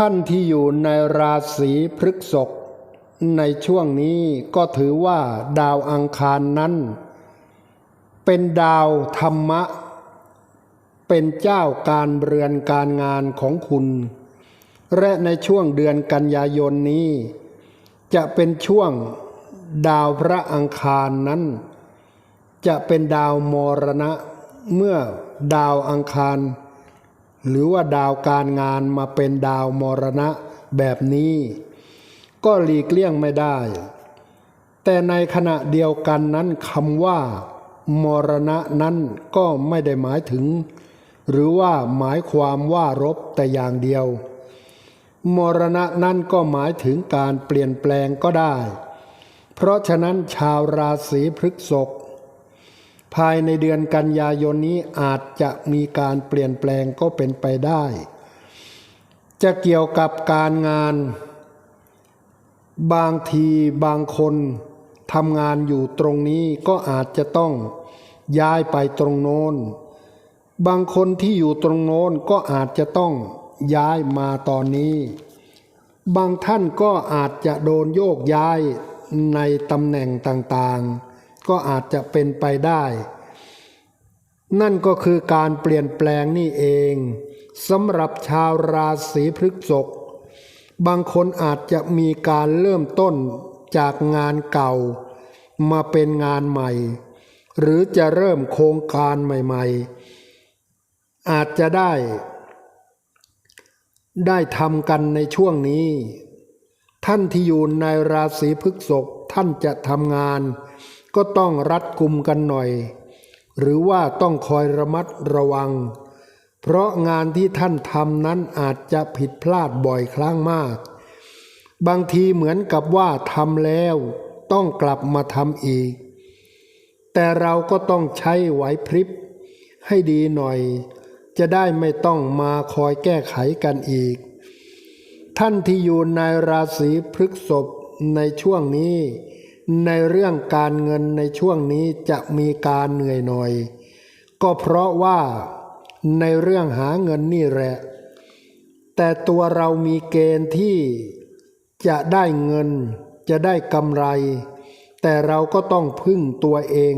ท่านที่อยู่ในราศีพฤกษภในช่วงนี้ก็ถือว่าดาวอังคารนั้น เป็นดาวธรรมะ เป็นเจ้าการเรือนการงานของคุณ และในช่วงเดือนกันยายนนี้ จะเป็นช่วงดาวพระอังคารนั้น จะเป็นดาวมรณะเมื่อดาวอังคาร หรือว่าดาวการงานมาเป็นดาวมรณะแบบนี้ ก็หลีกเลี่ยงไม่ได้ แต่ในขณะเดียวกันนั้นคำว่า มรณะนั้นก็ไม่ได้หมายถึง หรือว่าหมายความว่ารบแต่อย่างเดียว มรณะนั้นก็หมายถึงการเปลี่ยนแปลงก็ได้ เพราะฉะนั้นชาวราศีพฤกษภ ภายในเดือนกันยายนนี้อาจจะมีการเปลี่ยนแปลงก็เป็นไปได้ จะเกี่ยวกับการงาน บางทีบางคนทำงานอยู่ตรงนี้ก็อาจจะต้องย้ายไปตรงโน้น บางคนที่อยู่ตรงโน้นก็อาจจะต้องย้ายมาตอนนี้ บางท่านก็อาจจะโดนโยกย้ายในตำแหน่งต่างๆ ก็อาจจะเป็นไปได้ นั่นก็คือการเปลี่ยนแปลงนี่เองสำหรับชาวราศีพฤษภบางคนอาจจะมีการเริ่มต้นจากงานเก่า มาเป็นงานใหม่ หรือจะเริ่มโครงการใหม่ๆ อาจจะได้ ได้ทำกันในช่วงนี้ ท่านที่อยู่ในราศีพฤษภท่านจะทำงาน ก็ต้องรัดกุมกันหน่อย หรือว่าต้องคอยระมัดระวัง เพราะงานที่ท่านทำนั้นอาจจะผิดพลาดบ่อยครั้งมาก บางทีเหมือนกับว่าทำแล้ว ต้องกลับมาทำอีก แต่เราก็ต้องใช้ไหวพริบ ให้ดีหน่อย จะได้ไม่ต้องมาคอยแก้ไขกันอีก ท่านที่อยู่ในราศีพฤกษภในช่วงนี้ ในเรื่องการเงินในช่วงนี้จะมีการเหนื่อยหน่อย ก็เพราะว่าในเรื่องหาเงินนี่แหละ แต่ตัวเรามีเกณฑ์ที่จะได้เงินจะได้กำไร แต่เราก็ต้องพึ่งตัวเอง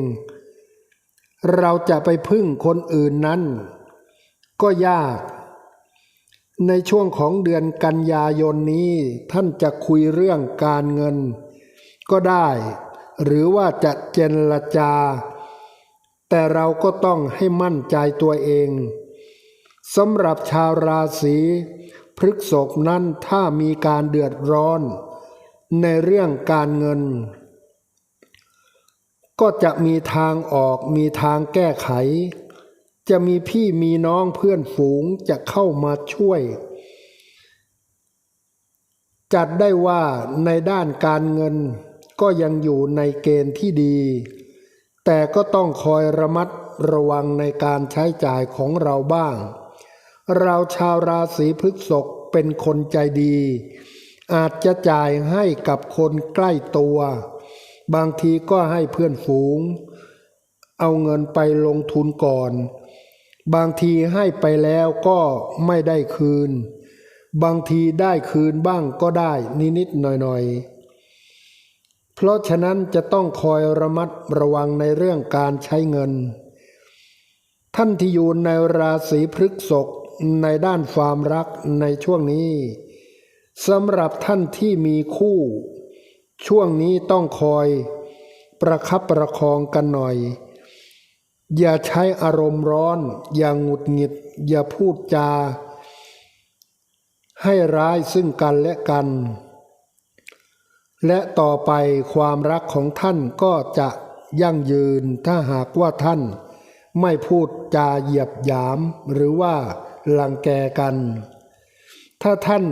เราจะไปพึ่งคนอื่นนั้น ก็ยาก ในช่วงของเดือนกันยายนนี้ท่านจะคุยเรื่องการเงิน ก็ได้ หรือว่าจะเจรจา แต่เราก็ต้องให้มั่นใจตัวเองสำหรับชาวราศีพฤษภนั้นถ้ามีการเดือดร้อน ในเรื่องการเงิน ก็จะมีทางออกมีทางแก้ไข จะมีพี่มีน้องเพื่อนฝูงจะเข้ามาช่วย จัดได้ว่าในด้านการเงิน ก็ยังอยู่ในเกณฑ์ที่ดี แต่ก็ต้องคอยระมัดระวังในการใช้จ่ายของเราบ้าง เราชาวราศีพฤษภเป็นคนใจดี อาจจะจ่ายให้กับคนใกล้ตัว บางทีก็ให้เพื่อนฝูง เอาเงินไปลงทุนก่อน บางทีให้ไปแล้วก็ไม่ได้คืน บางทีได้คืนบ้างก็ได้นิดๆหน่อยๆ เพราะฉะนั้นจะต้องคอยระมัดระวังในเรื่องการใช้เงิน ท่านที่อยู่ในราศีพฤกษภในด้านความรักในช่วงนี้สำหรับท่านที่มีคู่ ช่วงนี้ต้องคอย ประคับประคองกันหน่อย อย่าใช้อารมณ์ร้อน อย่างหงุดหงิด อย่าพูดจา ให้ร้ายซึ่งกันและกัน และต่อไปความรักของท่านก็จะยั่งยืนถ้าหากว่าท่าน ไม่พูดจาเหยียบหยามหรือว่าลังแกกัน ถ้าท่าน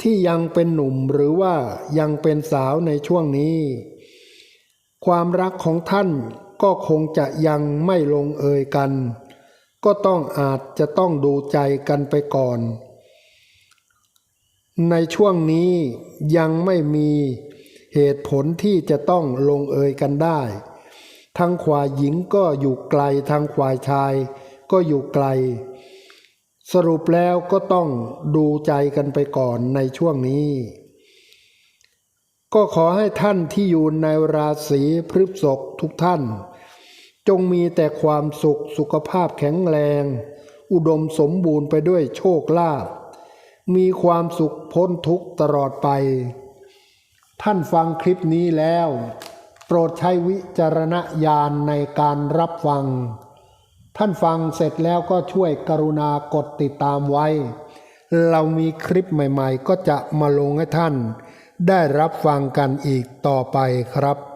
ที่ยังเป็นหนุ่มหรือว่ายังเป็นสาวในช่วงนี้ ความรักของท่านก็คงจะยังไม่ลงเอยกัน ก็ต้องอาจจะต้องดูใจกันไปก่อน ในช่วงนี้ยังไม่มีเหตุผลที่จะต้องลงเอยกันได้ ทั้งขวายหญิงก็อยู่ไกลทางขวายชายก็อยู่ไกล สรุปแล้วก็ต้องดูใจกันไปก่อนในช่วงนี้ ก็ขอให้ท่านที่อยู่ในราศีพฤษภทุกท่าน จงมีแต่ความสุขสุขภาพแข็งแรง อุดมสมบูรณ์ไปด้วยโชคลาภ มีความสุขพ้นทุกข์ตลอดไป ท่านฟังคลิปนี้แล้ว โปรดใช้วิจารณญาณในการรับฟัง ท่านฟังเสร็จแล้วก็ช่วยกรุณากดติดตามไว้ เรามีคลิปใหม่ๆ ก็จะมาลงให้ท่าน ได้รับฟังกันอีกต่อไปครับ